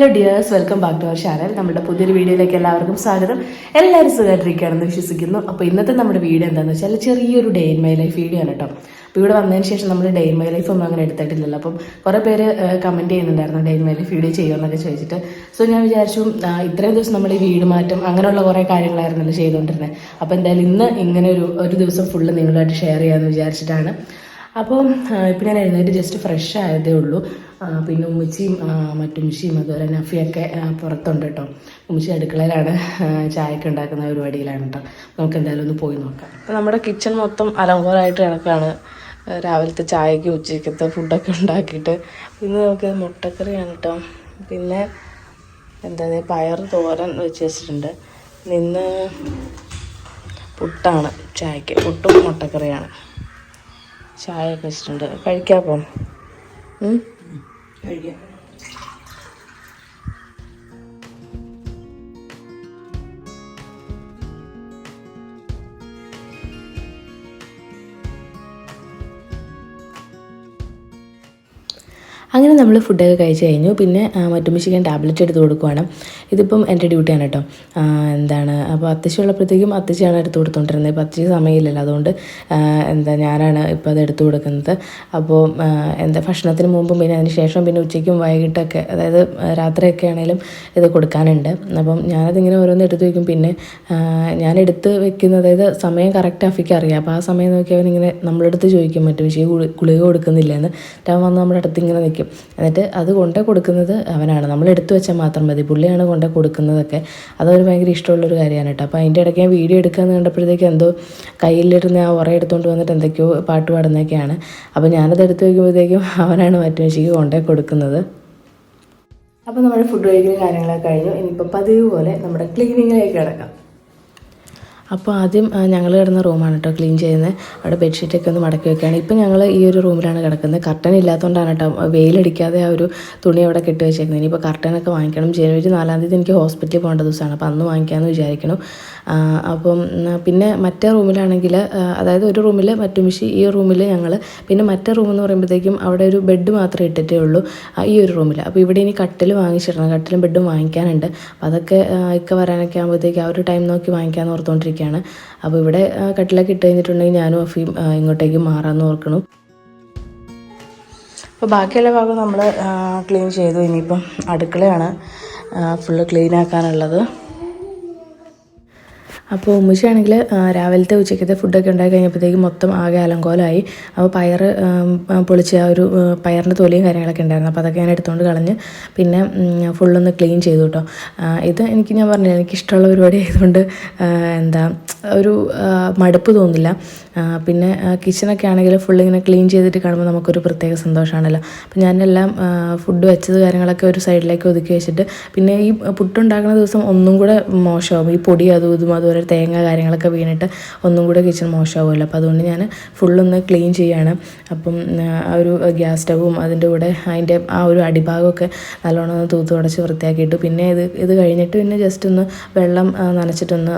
Hello dears welcome back to our channel നമ്മുടെ പുതിയൊരു വീഡിയോയിലേക്ക് എല്ലാവർക്കും സ്വാഗതം. എല്ലാവരും സുഖമായിട്ടിരിക്കുകയാണെന്ന് വിശ്വസിക്കുന്നു. അപ്പോൾ ഇന്നത്തെ നമ്മുടെ വീഡിയോ എന്താണെന്ന് വെച്ചാൽ ചെറിയൊരു day in my life video ആണ് കേട്ടോ. അപ്പോൾ ഇവിടെ വന്നതിന് ശേഷം നമ്മൾ ഡേ ഇൻ മൈ ലൈഫ് ഒന്നും അങ്ങനെ എടുത്തിട്ടില്ലല്ലോ. അപ്പം കുറേ പേര് കമന്റ് ചെയ്യുന്നുണ്ടായിരുന്നു day in my life video ചെയ്യുമെന്നൊക്കെ ചോദിച്ചിട്ട്. സോ ഞാൻ വിചാരിച്ചു ഇത്രയും ദിവസം നമ്മൾ ഈ വീട് മാറ്റം അങ്ങനെയുള്ള കുറേ കാര്യങ്ങളായിരുന്നല്ലോ ചെയ്തുകൊണ്ടിരുന്നത്. അപ്പോൾ എന്തായാലും ഇന്ന് ഇങ്ങനെ ഒരു ഒരു ദിവസം ഫുള്ള് നിങ്ങളുമായിട്ട് ഷെയർ ചെയ്യാമെന്ന് വിചാരിച്ചിട്ടാണ്. അപ്പോൾ ഇപ്പം ഞാൻ എഴുന്നേറ്റ് ജസ്റ്റ് ഫ്രഷ് ആയതേ ഉള്ളൂ. പിന്നെ ഉമ്മച്ചിയും മറ്റു മറ്റുമ്മച്ചിയും അതുപോലെ നഫിയൊക്കെ പുറത്തുണ്ട് കേട്ടോ. ഉമ്മച്ചി അടുക്കളയിലാണ് ചായക്ക് ഉണ്ടാക്കുന്ന പരിപാടിയിലാണ് കേട്ടോ. നമുക്ക് എന്തായാലും ഒന്ന് പോയി നോക്കാം. അപ്പം നമ്മുടെ കിച്ചൺ മൊത്തം അലങ്കോലമായിട്ട് കിടക്കാണ് രാവിലത്തെ ചായക്ക് ഉച്ചയ്ക്കത്തെ ഫുഡൊക്കെ ഉണ്ടാക്കിയിട്ട്. ഇന്ന് നമുക്ക് മുട്ടക്കറിയാണ് കേട്ടോ. പിന്നെ എന്താ പയർ തോരൻ വെച്ച് വെച്ചിട്ടുണ്ട്. ഇന്ന് പുട്ടാണ് ചായക്ക്. പുട്ടും മുട്ടക്കറിയാണ്. ചായ ഒക്കെ വെച്ചിട്ടുണ്ട് കഴിക്കാപ്പോ ഉം? അങ്ങനെ നമ്മൾ ഫുഡൊക്കെ കഴിച്ച് കഴിഞ്ഞു. പിന്നെ ആ, മറ്റുമിശിക്കാൻ ടാബ്ലറ്റ് എടുത്ത് കൊടുക്കുവാണ്. ഇതിപ്പം എന്റെ ഡ്യൂട്ടിയാണ് കേട്ടോ. എന്താണ് അപ്പോൾ അത്തശ്ശി ഉള്ളപ്പോഴത്തേക്കും അത്തശ്ശിയാണ് എടുത്ത് കൊടുത്തോണ്ടിരുന്നത്. ഇപ്പോൾ അത്തശ്ശി സമയമില്ലല്ലോ. അതുകൊണ്ട് എന്താ ഞാനാണ് ഇപ്പോൾ അത് എടുത്ത് കൊടുക്കുന്നത്. അപ്പോൾ എന്താ ഭക്ഷണത്തിന് മുമ്പും പിന്നെ അതിന് ശേഷം പിന്നെ ഉച്ചയ്ക്കും വൈകിട്ടൊക്കെ അതായത് രാത്രിയൊക്കെ ആണെങ്കിലും ഇത് കൊടുക്കാനുണ്ട്. അപ്പം ഞാനതിങ്ങനെ ഓരോന്ന് എടുത്ത് വയ്ക്കും പിന്നെ ഞാൻ എടുത്ത് വെക്കുന്ന അതായത് സമയം കറക്റ്റ് അഫിക്ക് അറിയാം. അപ്പോൾ ആ സമയം നോക്കി അവൻ ഇങ്ങനെ നമ്മളെടുത്ത് ചോദിക്കും. മറ്റു വിഷയം ഗുളിക കൊടുക്കുന്നില്ലെന്ന്. അവൻ വന്ന് നമ്മുടെ അടുത്ത് ഇങ്ങനെ നിൽക്കും എന്നിട്ട് അത് കൊണ്ടേ കൊടുക്കുന്നത് അവനാണ്. നമ്മൾ എടുത്തു വെച്ചാൽ മാത്രം മതി. പുള്ളിയാണ് കൊണ്ടേ കൊടുക്കുന്നതൊക്കെ. അതൊരു ഭയങ്കര ഇഷ്ടമുള്ളൊരു കാര്യമാണ് കേട്ടോ. അപ്പോൾ അതിന്റെ ഇടയ്ക്ക് ഞാൻ വീഡിയോ എടുക്കാമെന്ന് കണ്ടപ്പോഴത്തേക്ക് എന്തോ കയ്യിലിരുന്ന് ആ ഉറ എടുത്തുകൊണ്ട് വന്നിട്ട് എന്തൊക്കെയോ പാട്ട് പാടുന്നതൊക്കെയാണ്. അപ്പോൾ ഞാനത് എടുത്തു വയ്ക്കുമ്പോഴത്തേക്കും അവനാണ് മറ്റു മനുഷ്യക്ക് കൊണ്ടേ കൊടുക്കുന്നത്. അപ്പോൾ നമ്മുടെ ഫുഡ് കഴിക്കുന്ന കാര്യങ്ങളൊക്കെ കഴിഞ്ഞു. ഇനിയിപ്പോൾ പതിവ് പോലെ നമ്മുടെ ക്ലീനിങ്ങിലേക്ക് കിടക്കാം. അപ്പോൾ ആദ്യം ഞങ്ങൾ കിടന്ന റൂമാണ് കേട്ടോ ക്ലീൻ ചെയ്യുന്നത്. അവിടെ ബെഡ്ഷീറ്റൊക്കെ ഒന്ന് മടക്കി വെക്കുകയാണ്. ഇപ്പം ഞങ്ങൾ ഈ ഒരു റൂമിലാണ് കിടക്കുന്നത്. കർട്ടൻ ഇല്ലാത്തതുകൊണ്ടാണ് കേട്ടോ വെയിലടിക്കാതെ ആ ഒരു തുണി അവിടെ കെട്ടി വെച്ചേക്കുന്നത്. ഇനിയിപ്പോൾ കർട്ടനൊക്കെ വാങ്ങിക്കണം. ജനുവരി നാലാം തീയതി എനിക്ക് ഹോസ്പിറ്റലിൽ പോകേണ്ട ദിവസമാണ്. അപ്പോൾ അന്ന് വാങ്ങിക്കാമെന്ന് വിചാരിക്കണം അപ്പം പിന്നെ മറ്റേ റൂമിലാണെങ്കിൽ അതായത് ഒരു റൂമിൽ മറ്റു മിഷി ഈ റൂമിൽ ഞങ്ങൾ പിന്നെ മറ്റേ റൂം എന്ന് പറയുമ്പോഴത്തേക്കും അവിടെ ഒരു ബെഡ് മാത്രമേ ഇട്ടിട്ടേ ഉള്ളൂ ഈ ഒരു റൂമിൽ. അപ്പോൾ ഇവിടെ ഇനി കട്ടിൽ വാങ്ങിച്ചിടണം. കട്ടിലും ബെഡും വാങ്ങിക്കാനുണ്ട്. അപ്പോൾ അതൊക്കെ ഇക്ക വരാനൊക്കെ ആകുമ്പോഴത്തേക്ക് ആ ഒരു ടൈം നോക്കി വാങ്ങിക്കാമെന്ന് ഓർത്തുകൊണ്ടിരിക്കുകയാണ് അപ്പോൾ ഇവിടെ കട്ടിലൊക്കെ ഇട്ട് കഴിഞ്ഞിട്ടുണ്ടെങ്കിൽ ഞാനും അഫിയും ഇങ്ങോട്ടേക്ക് മാറാമെന്ന് ഓർക്കണം. അപ്പോൾ ബാക്കിയുള്ള ഭാഗം നമ്മൾ ക്ലീൻ ചെയ്തു. ഇനിയിപ്പം അടുക്കളയാണ് ഫുള്ള് ക്ലീൻ ആക്കാനുള്ളത്. അപ്പോൾ ഉമ്മച്ചിയാണെങ്കിൽ രാവിലത്തെ ഉച്ചയ്ക്കത്തെ ഫുഡൊക്കെ ഉണ്ടാക്കി കഴിഞ്ഞപ്പോഴത്തേക്കും മൊത്തം ആകെ അലങ്കോലമായി. അപ്പോൾ പയർ പൊളിച്ച് ആ ഒരു പയറിന്റെ തൊലിയും കാര്യങ്ങളൊക്കെ ഉണ്ടായിരുന്നു. അപ്പോൾ അതൊക്കെ ഞാൻ എടുത്തുകൊണ്ട് കളഞ്ഞ് പിന്നെ ഫുള്ളൊന്ന് ക്ലീൻ ചെയ്തു കേട്ടോ ഇത് എനിക്ക് ഞാൻ പറഞ്ഞില്ല എനിക്കിഷ്ടമുള്ള പരിപാടി ആയതുകൊണ്ട് എന്താ ഒരു മടുപ്പ് തോന്നില്ല. പിന്നെ കിച്ചണൊക്കെ ആണെങ്കിൽ ഫുൾ ഇങ്ങനെ ക്ലീൻ ചെയ്തിട്ട് കാണുമ്പോൾ നമുക്കൊരു പ്രത്യേക സന്തോഷമാണല്ലോ. അപ്പം ഞാനെല്ലാം ഫുഡ് വെച്ചത് കാര്യങ്ങളൊക്കെ ഒരു സൈഡിലേക്ക് ഒതുക്കി വെച്ചിട്ട് പിന്നെ ഈ പുട്ടുണ്ടാക്കുന്ന ദിവസം ഒന്നും കൂടെ മോശമാവും. ഈ പൊടി അതും ഇതും അതുപോലെ തേങ്ങ കാര്യങ്ങളൊക്കെ വീണിട്ട് ഒന്നും കൂടെ കിച്ചൺ മോശമാവുമല്ലോ. അപ്പോൾ അതുകൊണ്ട് ഞാൻ ഫുള്ളൊന്ന് ക്ലീൻ ചെയ്യാണ്. അപ്പം ആ, ഒരു ഗ്യാസ് സ്റ്റവും അതിന്റെ കൂടെ അതിന്റെ ആ ഒരു അടിഭാഗമൊക്കെ നല്ലോണം ഒന്ന് തൂത്ത് തുടച്ച് വൃത്തിയാക്കിയിട്ടു. പിന്നെ ഇത് ഇത് കഴിഞ്ഞിട്ട് പിന്നെ ജസ്റ്റ് ഒന്ന് വെള്ളം നനച്ചിട്ടൊന്ന്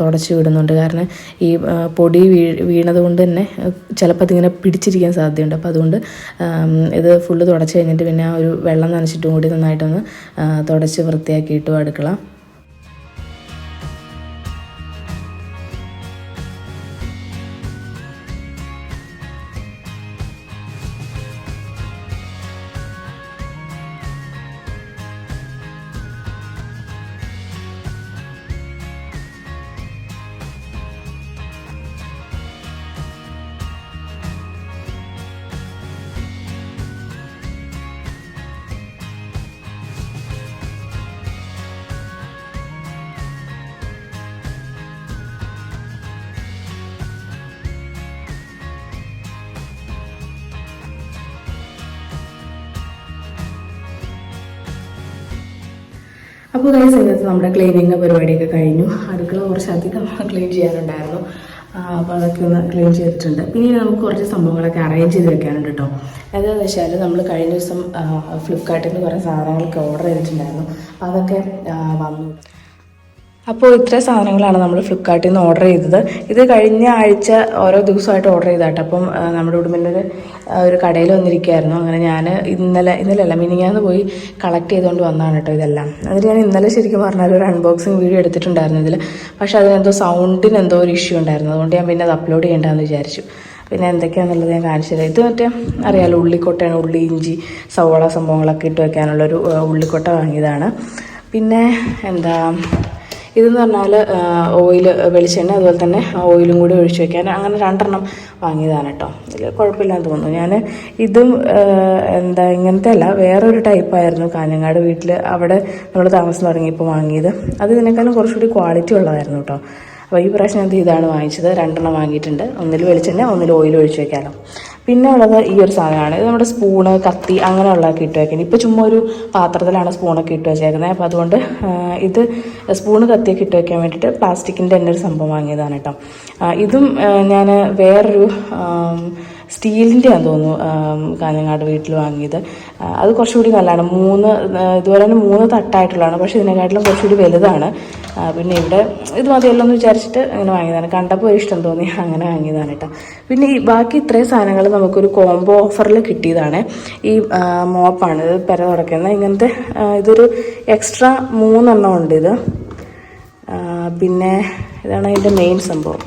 തുടച്ച് വിടുന്നുണ്ട്. കാരണം ഈ പൊടി വീ വീണത് കൊണ്ട് തന്നെ ചിലപ്പോൾ അതിങ്ങനെ പിടിച്ചിരിക്കാൻ സാധ്യതയുണ്ട്. അപ്പോൾ അതുകൊണ്ട് ഇത് ഫുള്ള് തുടച്ച് കഴിഞ്ഞിട്ട് പിന്നെ ആ ഒരു വെള്ളം നനച്ചിട്ടും കൂടി നന്നായിട്ടൊന്ന് തുടച്ച് വൃത്തിയാക്കിയിട്ടും അടുക്കള അപ്പോൾ കൈസ് ഇന്നത്തെ നമ്മുടെ ക്ലീനിങ് പരിപാടിയൊക്കെ കഴിഞ്ഞു. അടുക്കള കുറച്ചധികം ക്ലീൻ ചെയ്യാനുണ്ടായിരുന്നു. അപ്പോൾ അതൊക്കെ ഒന്ന് ക്ലീൻ ചെയ്തിട്ടുണ്ട്. പിന്നെ നമുക്ക് കുറച്ച് സംഭവങ്ങളൊക്കെ അറേഞ്ച് ചെയ്ത് വെക്കാനുണ്ട് കേട്ടോ എന്താണെന്ന് വെച്ചാൽ നമ്മൾ കഴിഞ്ഞ ദിവസം ഫ്ലിപ്കാർട്ടിൽ നിന്ന് കുറേ സാധനങ്ങളൊക്കെ ഓർഡർ ചെയ്തിട്ടുണ്ടായിരുന്നു. അതൊക്കെ വന്നു. അപ്പോൾ ഇത്ര സാധനങ്ങളാണ് നമ്മൾ ഫ്ലിപ്കാർട്ടിൽ നിന്ന് ഓർഡർ ചെയ്തത്. ഇത് കഴിഞ്ഞ ആഴ്ച ഓരോ ദിവസമായിട്ട് ഓർഡർ ചെയ്താട്ടോ അപ്പം നമ്മുടെ ഉടുമ്പിന്റെ ഒരു കടയിൽ വന്നിരിക്കുകയായിരുന്നു. അങ്ങനെ ഞാൻ ഇന്നലെ ഇന്നലെ അല്ല മിനിങ്ങാന്ന് പോയി കളക്ട് ചെയ്തുകൊണ്ട് വന്നതാണ് കേട്ടോ ഇതെല്ലാം. എന്നിട്ട് ഞാൻ ഇന്നലെ ശരിക്കും പറഞ്ഞാൽ ഒരു അൺബോക്സിങ് വീഡിയോ എടുത്തിട്ടുണ്ടായിരുന്നു ഇതിൽ പക്ഷേ അതിനെന്തോ സൗണ്ടിന് എന്തോ ഒരു ഇഷ്യൂ ഉണ്ടായിരുന്നു. അതുകൊണ്ട് ഞാൻ പിന്നെ അത് അപ്ലോഡ് ചെയ്യേണ്ടതെന്ന് വിചാരിച്ചു. പിന്നെ എന്തൊക്കെയാണെന്നുള്ളത് ഞാൻ കാണിച്ചു തരാം. ഇത് മറ്റേ അറിയാമല്ലോ ഉള്ളിക്കൊട്ടയാണ്. ഉള്ളി ഇഞ്ചി സവോള സംഭവങ്ങളൊക്കെ ഇട്ട് വയ്ക്കാനുള്ളൊരു ഉള്ളിക്കൊട്ട വാങ്ങിയതാണ്. പിന്നെ എന്താ ഇതെന്ന് പറഞ്ഞാൽ ഓയിൽ വെളിച്ചെണ്ണ അതുപോലെ തന്നെ ഓയിലും കൂടി ഒഴിച്ച് വെക്കാൻ അങ്ങനെ രണ്ടെണ്ണം വാങ്ങിയതാണ് കേട്ടോ. ഇതിൽ കുഴപ്പമില്ലാന്ന് തോന്നുന്നു. ഞാൻ ഇതും എന്താ ഇങ്ങനത്തെ അല്ല വേറൊരു ടൈപ്പായിരുന്നു കാഞ്ഞങ്ങാട് വീട്ടിൽ. അവിടെ നമ്മൾ താമസം തുടങ്ങിയപ്പോൾ വാങ്ങിയത്. അത് ഇതിനേക്കാളും കുറച്ചുകൂടി ക്വാളിറ്റി ഉള്ളതായിരുന്നു കേട്ടോ. അപ്പോൾ ഈ പ്രാവശ്യം ഞാൻ ഇതാണ് വാങ്ങിച്ചത്. രണ്ടെണ്ണം വാങ്ങിയിട്ടുണ്ട്. ഒന്നിൽ വെളിച്ചെണ്ണ ഒന്നിൽ ഓയിൽ ഒഴിച്ച് വെക്കാമല്ലോ പിന്നെ ഉള്ളത് ഈ ഒരു സാധനമാണ്. ഇത് നമ്മുടെ സ്പൂണ് കത്തി അങ്ങനെയുള്ളതൊക്കെ ഇട്ട് വെക്കുന്നത്. ഇപ്പോൾ ചുമ്മാ ഒരു പാത്രത്തിലാണ് സ്പൂണൊക്കെ ഇട്ട് വെച്ചേക്കുന്നത്. അപ്പോൾ അതുകൊണ്ട് ഇത് സ്പൂണ് കത്തിയൊക്കെ ഇട്ട് വെക്കാൻ വേണ്ടിയിട്ട് പ്ലാസ്റ്റിക്കിന്റെ തന്നെ ഒരു സംഭവം വാങ്ങിയതാണ് കേട്ടോ. ഇതും ഞാൻ വേറൊരു സ്റ്റീലിന്റെ ആണെന്ന് തോന്നുന്നു കാഞ്ഞങ്ങാട് വീട്ടിൽ വാങ്ങിയത്. അത് കുറച്ചുകൂടി നല്ലതാണ്. മൂന്ന് ഇതുപോലെ തന്നെ മൂന്ന് തട്ടായിട്ടുള്ളതാണ്. പക്ഷേ ഇതിനെക്കാട്ടിലും കുറച്ചുകൂടി വലുതാണ്. പിന്നെ ഇവിടെ ഇത് മതിയല്ലോ എന്ന് വിചാരിച്ചിട്ട് അങ്ങനെ വാങ്ങിയതാണ്. കണ്ടപ്പോൾ ഇഷ്ടം തോന്നി അങ്ങനെ വാങ്ങിയതാണ് കേട്ടോ. പിന്നെ ഈ ബാക്കി ഇത്രയും സാധനങ്ങൾ നമുക്കൊരു കോംബോ ഓഫറിൽ കിട്ടിയതാണ്. ഈ മോപ്പാണ്. ഇത് പെര തുടക്കുന്നത് ഇങ്ങനത്തെ ഇതൊരു എക്സ്ട്രാ മൂന്നെണ്ണം ഉണ്ട് ഇത്. പിന്നെ ഇതാണ് അതിന്റെ മെയിൻ സംഭവം.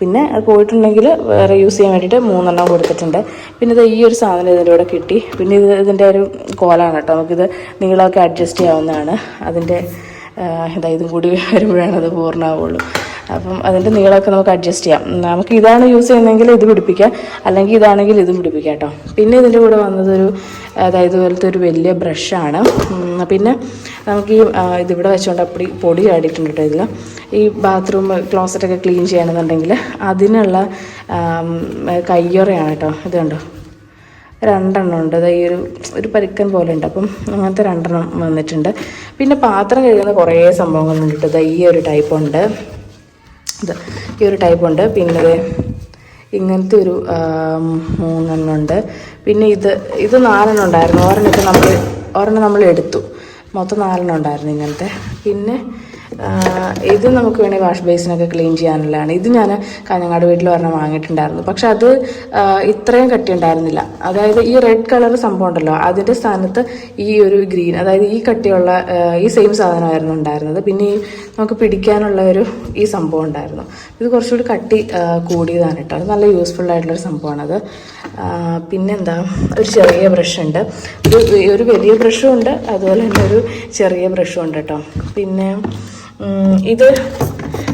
പിന്നെ പോയിട്ടുണ്ടെങ്കിൽ വേറെ യൂസ് ചെയ്യാൻ വേണ്ടിയിട്ട് മൂന്നെണ്ണം കൊടുത്തിട്ടുണ്ട്. പിന്നെ ഇത് ഈ ഒരു സാധനം ഇതിന്റെ കൂടെ കിട്ടി. പിന്നെ ഇത് ഇതിന്റെ ഒരു കോലാണ് കേട്ടോ. നമുക്കിത് നീളമൊക്കെ അഡ്ജസ്റ്റ് ചെയ്യാവുന്നതാണ്. അതിന്റെ ഇതായതും ഇതാ ഇതും കൂടി വരുമ്പോഴാണ് അത് പൂർണമാവുള്ളൂ. അപ്പം അതിന്റെ നീളമൊക്കെ നമുക്ക് അഡ്ജസ്റ്റ് ചെയ്യാം. നമുക്ക് ഇതാണ് യൂസ് ചെയ്യുന്നതെങ്കിൽ ഇത് പിടിപ്പിക്കാം. അല്ലെങ്കിൽ ഇതാണെങ്കിൽ ഇത് പിടിപ്പിക്കാം കേട്ടോ. പിന്നെ ഇതിന്റെ കൂടെ വന്നതൊരു അതായത് ഇതുപോലത്തെ ഒരു വലിയ ബ്രഷാണ് പിന്നെ നമുക്ക് ഈ ഇതിവിടെ വെച്ചുകൊണ്ട് അപ്പടി പൊടി ആടിയിട്ടുണ്ട് കേട്ടോ ഇതിൽ ഈ ബാത്റൂം ക്ലോസറ്റൊക്കെ ക്ലീൻ ചെയ്യണമെന്നുണ്ടെങ്കിൽ അതിനുള്ള കയ്യൊറയാണ് കേട്ടോ. ഇത് കണ്ടോ? രണ്ടെണ്ണം ഉണ്ട്. അത് ഈ ഒരു ഒരു പരുക്കൻ പോലെ ഉണ്ട്. അപ്പം അങ്ങനത്തെ രണ്ടെണ്ണം വന്നിട്ടുണ്ട്. പിന്നെ പാത്രം കഴുകുന്ന കുറേ സംഭവങ്ങളുണ്ട് കേട്ടോ. ഈ ഒരു ടൈപ്പ് ഉണ്ട്. ഇത് ഈ ഒരു ടൈപ്പ് ഉണ്ട്. പിന്നെ ഇങ്ങനത്തെ ഒരു മൂന്നെണ്ണം ഉണ്ട്. പിന്നെ ഇത് ഇത് നാലെണ്ണം ഉണ്ടായിരുന്നു. ഒരെണ്ണം ഇപ്പം നമ്മൾ ഒരെണ്ണം നമ്മൾ എടുത്തു. മൊത്തം നാലെണ്ണം ഉണ്ടായിരുന്നു ഇങ്ങനത്തെ. പിന്നെ ഇത് നമുക്ക് വേണേൽ വാഷ് ബേസിനൊക്കെ ക്ലീൻ ചെയ്യാനുള്ളതാണ്. ഇത് ഞാൻ കാഞ്ഞങ്ങാട് വീട്ടിൽ ഒരെണ്ണം വാങ്ങിയിട്ടുണ്ടായിരുന്നു. പക്ഷെ അത് ഇത്രയും കട്ടി ഉണ്ടായിരുന്നില്ല അതായത് ഈ റെഡ് കളർ സംഭവം ഉണ്ടല്ലോ അതിന്റെ സ്ഥാനത്ത് ഈ ഒരു ഗ്രീൻ അതായത് ഈ കട്ടിയുള്ള ഈ സെയിം സാധനമായിരുന്നു ഉണ്ടായിരുന്നത്. പിന്നെ ഈ നമുക്ക് പിടിക്കാനുള്ള ഒരു ഈ സംഭവം ഉണ്ടായിരുന്നു. ഇത് കുറച്ചുകൂടി കട്ടി കൂടിയതാണ് കേട്ടോ. അത് നല്ല യൂസ്ഫുൾ ആയിട്ടുള്ളൊരു സംഭവമാണത്. പിന്നെന്താ? ഒരു ചെറിയ ബ്രഷ് ഉണ്ട്. ഒരു ഒരു വലിയ ബ്രഷും ഉണ്ട്. അതുപോലെ തന്നെ ഒരു ചെറിയ ബ്രഷും ഉണ്ട് കേട്ടോ. പിന്നെ ഇത്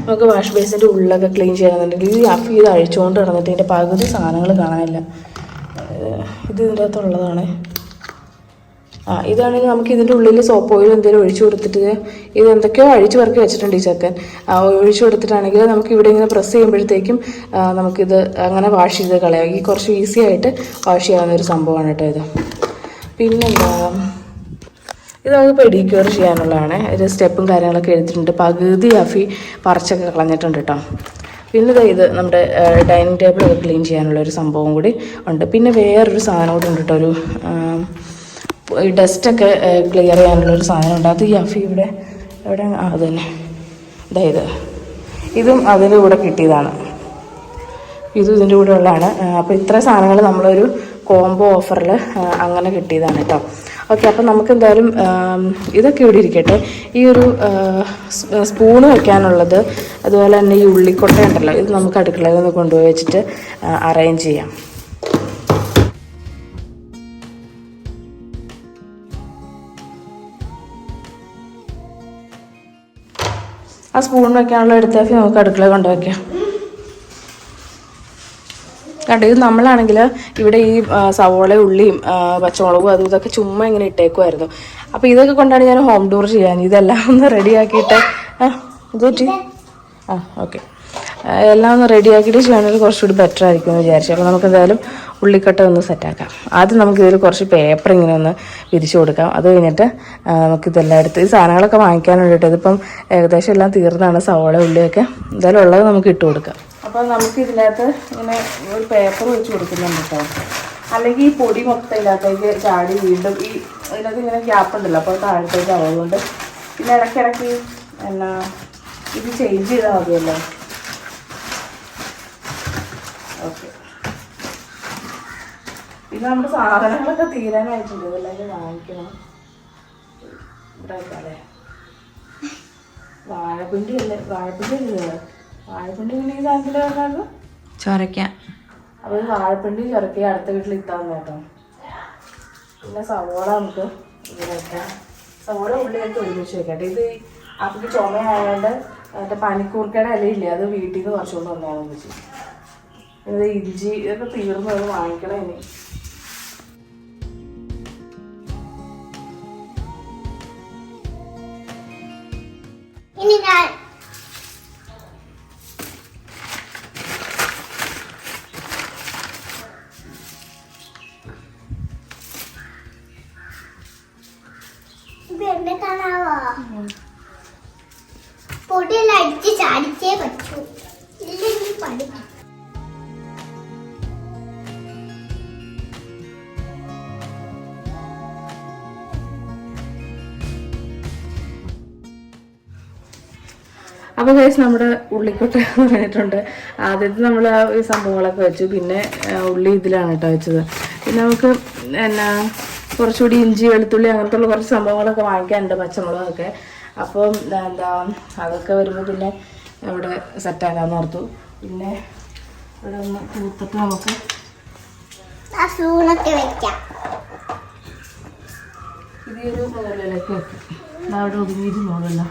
നമുക്ക് വാഷ് ബേസിന്റെ ഉള്ളൊക്കെ ക്ലീൻ ചെയ്യണമെന്നുണ്ടെങ്കിൽ ഈ അഫ് ഇത് അഴിച്ചുകൊണ്ട് കിടന്നിട്ട് ഇതിന്റെ പകുതി സാധനങ്ങൾ കാണാനില്ല. ഇത് ഇതിന്റെ അകത്തുള്ളതാണ് ആ ഇതാണെങ്കിൽ നമുക്ക് ഇതിന്റെ ഉള്ളിൽ സോപ്പ് ഓയിൽ എന്തെങ്കിലും ഒഴിച്ചു കൊടുത്തിട്ട് ഇത് എന്തൊക്കെയോ അഴിച്ചു പറക്കി വെച്ചിട്ടുണ്ട് ഈ ചക്കൻ. ഒഴിച്ചു കൊടുത്തിട്ടാണെങ്കിൽ നമുക്ക് ഇവിടെ ഇങ്ങനെ പ്രസ് ചെയ്യുമ്പോഴത്തേക്കും നമുക്കിത് അങ്ങനെ വാഷ് ചെയ്ത് കളയാം. ഈ കുറച്ച് ഈസി ആയിട്ട് വാഷ് ചെയ്യാവുന്ന ഒരു സംഭവമാണ് കേട്ടോ ഇത്. പിന്നെന്താ? ഇത് നമുക്ക് പെഡിക്യൂർ ചെയ്യാനുള്ളതാണ്. ഒരു സ്റ്റെപ്പും കാര്യങ്ങളൊക്കെ എടുത്തിട്ടുണ്ട്. പകുതി അഫി പറിച്ചൊക്കെ കളഞ്ഞിട്ടുണ്ട് കേട്ടോ. പിന്നെ ഇത് നമ്മുടെ ഡൈനിങ് ടേബിളൊക്കെ ക്ലീൻ ചെയ്യാനുള്ള ഒരു സംഭവം കൂടി ഉണ്ട്. പിന്നെ വേറൊരു സാധനം കൂടി ഉണ്ട് കേട്ടോ. ഒരു ഡസ്റ്റൊക്കെ ക്ലിയർ ചെയ്യാനുള്ള ഒരു സാധനം ഉണ്ട്. അത് ഈ അഫി ഇവിടെ ഇവിടെ അത് തന്നെ. അതായത് ഇതും. അതിന്റെ കൂടെ കിട്ടിയതാണ്. ഇതും ഇതിന്റെ കൂടെ ഉള്ളതാണ്. അപ്പോൾ ഇത്ര സാധനങ്ങൾ നമ്മളൊരു കോംബോ ഓഫറിൽ അങ്ങനെ കിട്ടിയതാണ് കേട്ടോ. ഓക്കെ അപ്പം നമുക്ക് എന്തായാലും ഇതൊക്കെ ഇവിടെ ഇരിക്കട്ടെ. ഈ ഒരു സ്പൂണ് വെക്കാനുള്ളത് അതുപോലെ തന്നെ ഈ ഉള്ളിക്കൊട്ട ഉണ്ടല്ലോ ഇത് നമുക്ക് അടുക്കളയിൽ നിന്ന് കൊണ്ടുപോയി വെച്ചിട്ട് അറേഞ്ച് ചെയ്യാം. ആ സ്പൂൺ വെക്കാനുള്ള എടുത്താക്കി നമുക്ക് അടുക്കളയിൽ കൊണ്ടുവയ്ക്കാം കണ്ടോ? ഇത് നമ്മളാണെങ്കിൽ ഇവിടെ ഈ സവോള ഉള്ളിയും പച്ചമുളകും അതും ഇതൊക്കെ ചുമ്മാ ഇങ്ങനെ ഇട്ടേക്കുമായിരുന്നു അപ്പോൾ ഇതൊക്കെ കൊണ്ടാണ് ഞാൻ ഹോം ടൂർ ചെയ്യാൻ. ഇതെല്ലാം ഒന്ന് റെഡിയാക്കിയിട്ട് ആ ഇത് ആ ഓക്കെ എല്ലാം ഒന്ന് റെഡിയാക്കിയിട്ട് ചെയ്യണമെങ്കിൽ കുറച്ചുകൂടി ബെറ്റർ ആയിരിക്കും എന്ന് വിചാരിച്ചു. അപ്പോൾ നമുക്ക് എന്തായാലും ഉള്ളിക്കട്ട ഒന്ന് സെറ്റാക്കാം ആദ്യം നമുക്ക് ഇതിൽ കുറച്ച് പേപ്പർ ഇങ്ങനെ ഒന്ന് വിരിച്ചു കൊടുക്കാം. അത് കഴിഞ്ഞിട്ട് ആ, നമുക്ക് ഇതെല്ലാം എടുത്ത് ഈ സാധനങ്ങളൊക്കെ വാങ്ങിക്കാൻ വേണ്ടിയിട്ട് ഇതിപ്പം ഏകദേശം എല്ലാം തീർന്നാണ് സവോള ഉള്ളിയൊക്കെ. എന്തായാലും ഉള്ളത് നമുക്ക് ഇട്ട് കൊടുക്കാം. അപ്പോൾ നമുക്ക് ഇതിനകത്ത് ഇങ്ങനെ ഒരു പേപ്പർ വെച്ച് കൊടുക്കുന്നുണ്ട് കേട്ടോ അല്ലെങ്കിൽ ഈ പൊടി മൊത്തം ഇതിനകത്തേക്ക് ചാടി വീണ്ടും ഈ ഇതിനകത്ത് ഇങ്ങനെ ഗ്യാപ്പ് ഉണ്ടല്ലോ അപ്പോൾ താഴത്തേക്ക് ആവുകൊണ്ട് പിന്നെ ഇടയ്ക്കിടയ്ക്ക് എന്നാ ഇത് ചേഞ്ച് ചെയ്താൽ മതിയല്ലോ. ഓക്കെ പിന്നെ നമ്മുടെ സാധനങ്ങളൊക്കെ തീരാനായിട്ടുണ്ട് ഇതെല്ലാം വാങ്ങിക്കണം. ഇവിടെ വാഴപ്പിണ്ടി അല്ലേ? വാഴപ്പിണ്ടി അല്ലേ? വാഴപ്പിണ്ടി പിന്നെ ഈ വന്നാലും ചൊരയ്ക്കാം. അപ്പോൾ ഈ വാഴപ്പിണ്ടി ചൊരക്കി അടുത്ത വീട്ടിൽ ഇത്താൻ കേട്ടോ. പിന്നെ സവോള നമുക്ക് ഇവിടെ വെക്കാം. സവോള ഉള്ളിലേക്ക് ഒരുമിച്ച് വെക്കട്ടെ. ഇത് അവർക്ക് ചുമയായതുകൊണ്ട് മറ്റേ പനിക്കൂർക്കയുടെ ഇലയില്ലേ അത് വീട്ടിൽ നിന്ന് കുറച്ചുകൊണ്ട് വന്നതാണ് വെച്ച് ഇത് ഇഞ്ചി ഇതൊക്കെ തീർന്നു അത് വാങ്ങിക്കണം ഇനി. ഇനി ഞാൻ അപ്പോൾ കേസ് നമ്മുടെ ഉള്ളിക്കൊട്ട എന്ന് പറഞ്ഞിട്ടുണ്ട്. ആദ്യത്തെ നമ്മൾ ഈ സംഭവങ്ങളൊക്കെ വെച്ചു. പിന്നെ ഉള്ളി ഇതിലാണ് കേട്ടോ വെച്ചത്. പിന്നെ നമുക്ക് എന്നാ കുറച്ചുകൂടി ഇഞ്ചി വെളുത്തുള്ളി അങ്ങനത്തുള്ള കുറച്ച് സംഭവങ്ങളൊക്കെ വാങ്ങിക്കാനുണ്ട് പച്ചമുളകൊക്കെ. അപ്പം എന്താ അതൊക്കെ വരുമ്പോൾ പിന്നെ ഇവിടെ സെറ്റാക്കാമെന്ന് ഓർത്തു. പിന്നെ ഇവിടെ ഒന്ന് തൂത്തിട്ട് നമുക്ക് ഇതൊരു മുകളിലേക്ക് വെക്കാം. അവിടെ ഒതുങ്ങിയിരുന്നോളല്ലോ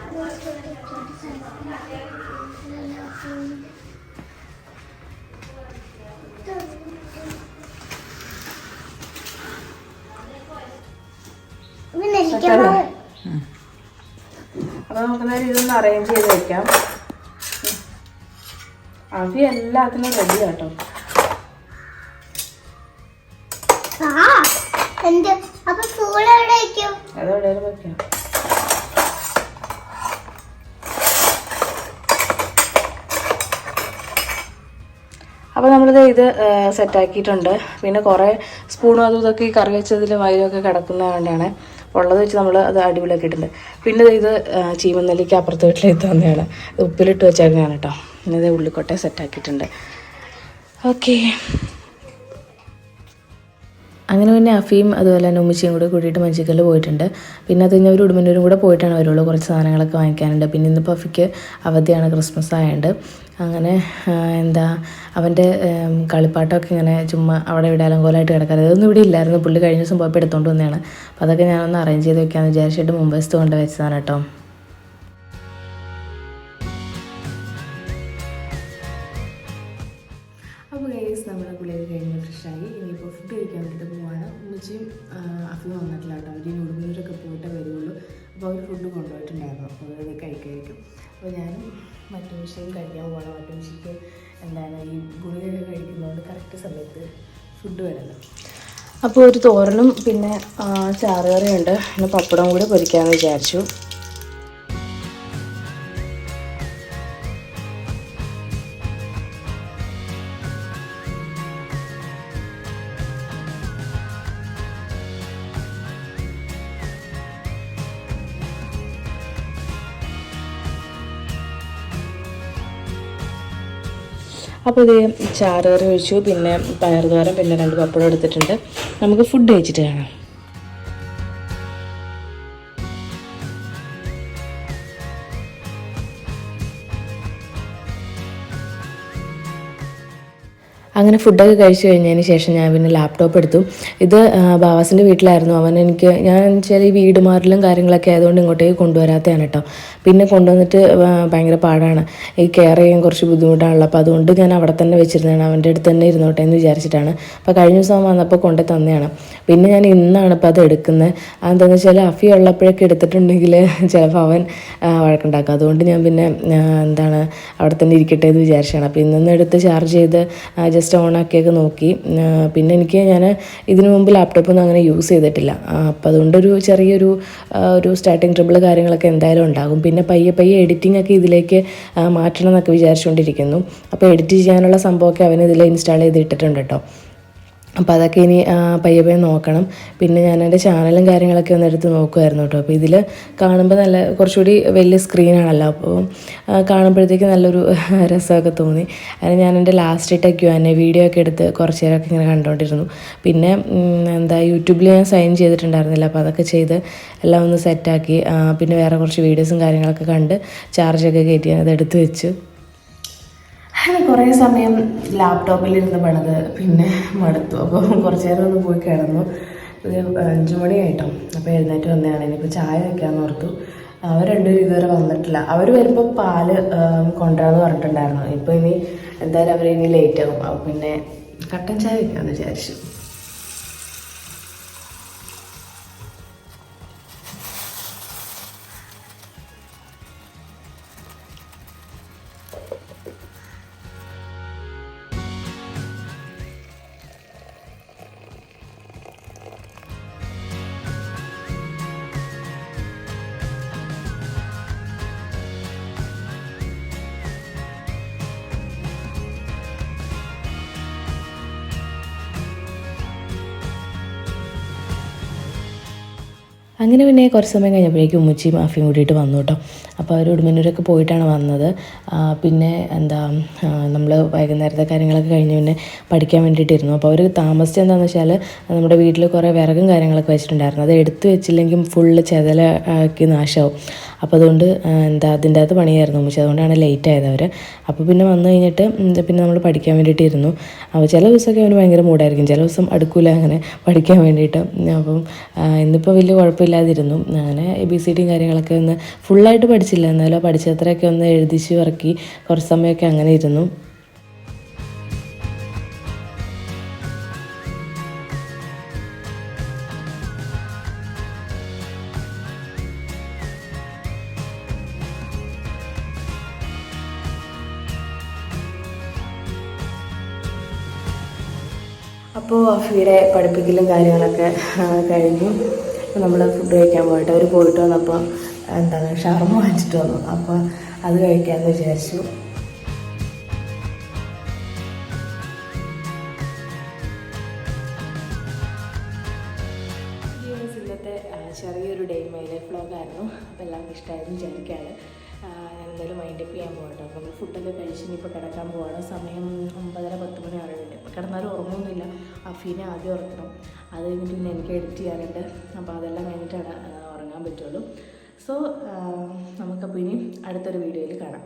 അപ്പോൾ നമുക്ക് നേരം ഇതൊന്ന് അറേഞ്ച് ചെയ്ത് വെക്കാം. അവി എല്ലാത്തിനും റെഡി കേട്ടോ അപ്പൊ എവിടെ വെക്കും? അപ്പോൾ നമ്മളിത് ഇത് സെറ്റാക്കിയിട്ടുണ്ട് പിന്നെ കുറേ സ്പൂണും അതും ഇതൊക്കെ ഈ കറി വെച്ചതിൽ വയലൊക്കെ കിടക്കുന്നത് കൊണ്ടാണ് ഉള്ളത് വെച്ച് നമ്മൾ അത് അടിപൊളിയാക്കിയിട്ടുണ്ട് പിന്നെ ഇത് ചീമനെല്ലിക്ക് അപ്പുറത്തെ വീട്ടിലേക്ക് തന്നെയാണ്. ഉപ്പിലിട്ട് വെച്ചേക്കുന്നതാണ് കേട്ടോ. പിന്നെ ഇത് ഉള്ളിക്കൊട്ടെ സെറ്റാക്കിയിട്ടുണ്ട് ഓക്കേ അങ്ങനെ പിന്നെ അഫീം അതുപോലെ തന്നെ ഉമ്മച്ചിയും കൂടെ കൂടിയിട്ട് മഞ്ചിക്കല്ല് പോയിട്ടുണ്ട്. പിന്നെ അത് കഴിഞ്ഞ് അവർ ഉടുമ്പനൂരും കൂടെ പോയിട്ടാണ് വരുള്ളൂ. കുറച്ച് സാധനങ്ങളൊക്കെ വാങ്ങിക്കാനുണ്ട്. പിന്നെ ഇന്നിപ്പോൾ അഫിക്ക് അവധിയാണ് ക്രിസ്മസ് ആയതുകൊണ്ട് അങ്ങനെ എന്താ അവന്റെ കളിപ്പാട്ടമൊക്കെ ഇങ്ങനെ ചുമ്മാ അവിടെ ഇവിടെ അലങ്കോലമായിട്ട് കിടക്കാറ്. അതൊന്നും ഇവിടെ ഇല്ലായിരുന്നു. പുള്ളി കഴിഞ്ഞ ദിവസം പോയപ്പോൾ എടുത്തുകൊണ്ട് വന്നതാണ്. അപ്പോൾ അതൊക്കെ ഞാനൊന്ന് അറേഞ്ച് ചെയ്ത് വെക്കാമെന്ന് വിചാരിച്ചിട്ട് മുമ്പ് കൊണ്ട് വെച്ചതാണ് കേട്ടോ. അപ്പോൾ ഞാനും മറ്റു വിഷയം കഴിക്കാൻ പോകണം. മറ്റു വിഷയ്ക്ക് എന്താണ് ഈ ഗുളികയൊക്കെ കഴിക്കുന്നതുകൊണ്ട് കറക്റ്റ് സമയത്ത് ഫുഡ് വരണം അപ്പോൾ ഒരു തോരനും പിന്നെ ചാറുകറിയുണ്ട് പിന്നെ പപ്പടം കൂടി പൊരിക്കാമെന്ന് വിചാരിച്ചു. അപ്പോൾ ഇത് ചാറുകറി ഒഴിച്ചു പിന്നെ പയറുതോരൻ പിന്നെ രണ്ട് പപ്പടം എടുത്തിട്ടുണ്ട്. നമുക്ക് ഫുഡ് കഴിച്ചിട്ട് കാണാം. അങ്ങനെ ഫുഡൊക്കെ കഴിച്ചു കഴിഞ്ഞതിന് ശേഷം ഞാൻ പിന്നെ ലാപ്ടോപ്പ് എടുത്തു. ഇത് ബാബാസിന്റെ വീട്ടിലായിരുന്നു. അവൻ എനിക്ക് ഞാൻ വെച്ചാൽ ഈ വീട് മാറലും കാര്യങ്ങളൊക്കെ ആയതുകൊണ്ട് ഇങ്ങോട്ടേക്ക് കൊണ്ടുവരാത്തതാണ് കേട്ടോ. പിന്നെ കൊണ്ടുവന്നിട്ട് ഭയങ്കര പാടാണ്. ഈ കെയർ ചെയ്യാൻ കുറച്ച് ബുദ്ധിമുട്ടാണല്ലോ. അപ്പോൾ അതുകൊണ്ട് ഞാൻ അവിടെ തന്നെ വെച്ചിരുന്നതാണ്. അവന്റെ അടുത്ത് തന്നെ ഇരുന്നോട്ടെ എന്ന് വിചാരിച്ചിട്ടാണ്. അപ്പോൾ കഴിഞ്ഞ ദിവസം വന്നപ്പോൾ കൊണ്ടു തന്നെയാണ് പിന്നെ ഞാൻ ഇന്നാണ് ഇപ്പോൾ അത് എടുക്കുന്നത് അതെന്താണെന്ന് വെച്ചാൽ അഫി ഉള്ളപ്പോഴൊക്കെ എടുത്തിട്ടുണ്ടെങ്കിൽ ചിലപ്പോൾ അവൻ വഴക്കുണ്ടാക്കും. അതുകൊണ്ട് ഞാൻ പിന്നെ എന്താണ് അവിടെ തന്നെ ഇരിക്കട്ടെ എന്ന് വിചാരിച്ചാണ് അപ്പോൾ ഇന്നൊന്ന് എടുത്ത് ചാർജ് ചെയ്ത് ജസ്റ്റ് ഓണാക്കിയൊക്കെ നോക്കി. പിന്നെ എനിക്ക് ഞാൻ ഇതിനു മുമ്പ് ലാപ്ടോപ്പൊന്നും അങ്ങനെ യൂസ് ചെയ്തിട്ടില്ല. അപ്പോൾ അതുകൊണ്ടൊരു ചെറിയൊരു ഒരു സ്റ്റാർട്ടിങ് ട്രിബിൾ കാര്യങ്ങളൊക്കെ എന്തായാലും ഉണ്ടാകും. പിന്നെ പയ്യെ പയ്യെ എഡിറ്റിംഗ് ഒക്കെ ഇതിലേക്ക് മാറ്റണം എന്നൊക്കെ വിചാരിച്ചുകൊണ്ടിരിക്കുന്നു. അപ്പോൾ എഡിറ്റ് ചെയ്യാനുള്ള സംഭവമൊക്കെ അവൻ ഇതിൽ ഇൻസ്റ്റാൾ ചെയ്ത് ഇട്ടിട്ടുണ്ട് കേട്ടോ അപ്പോൾ അതൊക്കെ ഇനി പയ്യെ പയ്യെ നോക്കണം. പിന്നെ ഞാൻ എന്റെ ചാനലും കാര്യങ്ങളൊക്കെ ഒന്ന് എടുത്ത് നോക്കുമായിരുന്നു കേട്ടോ. അപ്പോൾ ഇതിൽ കാണുമ്പോൾ നല്ല കുറച്ചുകൂടി വലിയ സ്ക്രീനാണല്ലോ അപ്പോൾ കാണുമ്പോഴത്തേക്ക് നല്ലൊരു രസമൊക്കെ തോന്നി. അതിന് ഞാൻ എന്റെ ലാസ്റ്റ് ഇട്ട ക്യു എന്നെ വീഡിയോ ഒക്കെ എടുത്ത് കുറച്ച് നേരമൊക്കെ ഇങ്ങനെ കണ്ടുകൊണ്ടിരുന്നു പിന്നെ എന്താ യൂട്യൂബിൽ ഞാൻ സൈൻ ചെയ്തിട്ടുണ്ടായിരുന്നില്ല. അപ്പോൾ അതൊക്കെ ചെയ്ത് എല്ലാം ഒന്ന് സെറ്റാക്കി പിന്നെ വേറെ കുറച്ച് വീഡിയോസും കാര്യങ്ങളൊക്കെ കണ്ട് ചാർജൊക്കെ കയറ്റി അത് എടുത്ത് വെച്ചു. അങ്ങനെ കുറേ സമയം ലാപ്ടോപ്പിലിരുന്ന് പണിത് പിന്നെ മടുത്തു. അപ്പോൾ കുറച്ച് നേരം ഒന്ന് പോയി കിടന്നു. ഒരു അഞ്ചു മണിയായിട്ടോ. അപ്പോൾ എഴുന്നേറ്റ് വന്നതാണ്. ഇനിയിപ്പോൾ ചായ വയ്ക്കാമെന്ന് ഓർത്തു. അവർ രണ്ടുപേരും ഇതുവരെ വന്നിട്ടില്ല. അവർ വരുമ്പോൾ പാൽ കൊണ്ടുവരാമെന്ന് പറഞ്ഞിട്ടുണ്ടായിരുന്നു. ഇപ്പോൾ ഇനി എന്തായാലും അവർ ഇനി ലേറ്റ് ആകും അപ്പോൾ പിന്നെ കട്ടൻ ചായ വെക്കാമെന്ന് വിചാരിച്ചു. അങ്ങനെ പിന്നെ കുറച്ച് സമയം കഴിഞ്ഞപ്പോഴേക്കും ഉമ്മച്ചിയും മാഫിയും കൂടിയിട്ട് വന്നു കേട്ടോ. അപ്പോൾ അവർ ഉടുമ്പന്നൂരൊക്കെ പോയിട്ടാണ് വന്നത്. പിന്നെ എന്താ നമ്മൾ വൈകുന്നേരത്തെ കാര്യങ്ങളൊക്കെ കഴിഞ്ഞ് പിന്നെ പഠിക്കാൻ വേണ്ടിയിട്ടിരുന്നു. അപ്പോൾ അവർ താമസിച്ചത് എന്താണെന്ന് വെച്ചാൽ നമ്മുടെ വീട്ടിൽ കുറേ വിറകും കാര്യങ്ങളൊക്കെ വെച്ചിട്ടുണ്ടായിരുന്നു. അത് എടുത്തു വെച്ചില്ലെങ്കിൽ ഫുള്ള് ചെതലാക്കി നാശമാവും അപ്പോൾ അതുകൊണ്ട് എന്താ അതിന്റെ അകത്ത് പണിയായിരുന്നു ഉമ്മച്ചി. അതുകൊണ്ടാണ് ലേറ്റ് ആയത് അവർ അപ്പോൾ പിന്നെ വന്നു കഴിഞ്ഞിട്ട് പിന്നെ നമ്മൾ പഠിക്കാൻ വേണ്ടിയിട്ടിരുന്നു. അപ്പോൾ ചില ദിവസമൊക്കെ അവന് ഭയങ്കര മൂടായിരിക്കും ചില ദിവസം അടുക്കൂല അങ്ങനെ പഠിക്കാൻ വേണ്ടിയിട്ട്. അപ്പം ഇന്നിപ്പോൾ വലിയ കുഴപ്പമില്ലാതിരുന്നു. അങ്ങനെ എ ബി സി ഡിയും കാര്യങ്ങളൊക്കെ ഒന്ന് ഫുള്ളായിട്ട് പഠിച്ചില്ല. എന്നാലും പഠിച്ചത്രയൊക്കെ ഒന്ന് എഴുതിച്ച് ഇറക്കി കുറച്ച് സമയമൊക്കെ അങ്ങനെ ഇരുന്നു. അപ്പോൾ അഫിയുടെ പഠിപ്പിക്കലും കാര്യങ്ങളൊക്കെ കഴിഞ്ഞു. നമ്മൾ ഫുഡ് കഴിക്കാൻ പോയിട്ട് അവർ പോയിട്ട് വന്നപ്പോൾ എന്താണ് ഷവർമ വാങ്ങിച്ചിട്ട് വന്നു. അപ്പോൾ അത് കഴിക്കാമെന്ന് വിചാരിച്ചു. ചെറിയൊരു ഡേ മൈ ലൈഫ് അപ്പോൾ എല്ലാവർക്കും ഇഷ്ടമായിരുന്നു ഞാൻ എന്തായാലും അപ്പ് ചെയ്യാൻ പോകട്ടോ. അപ്പോൾ നമ്മൾ ഫുഡൊക്കെ കഴിച്ച് ഇനിയിപ്പോൾ കിടക്കാൻ പോവാണ്. സമയം ഒമ്പതര പത്ത് മണി ആളുണ്ട് അപ്പോൾ കിടന്നാലും ഉറങ്ങുന്നില്ല അഫീനെ ആദ്യം ഉറക്കണം. അത് കഴിഞ്ഞിട്ട് പിന്നെ എനിക്ക് എഡിറ്റ് ചെയ്യാനുണ്ട്. അപ്പോൾ അതെല്ലാം കഴിഞ്ഞിട്ടാണ് ഉറങ്ങാൻ പറ്റുള്ളൂ. സോ നമുക്കപ്പോൾ ഇനി അടുത്തൊരു വീഡിയോയിൽ കാണാം.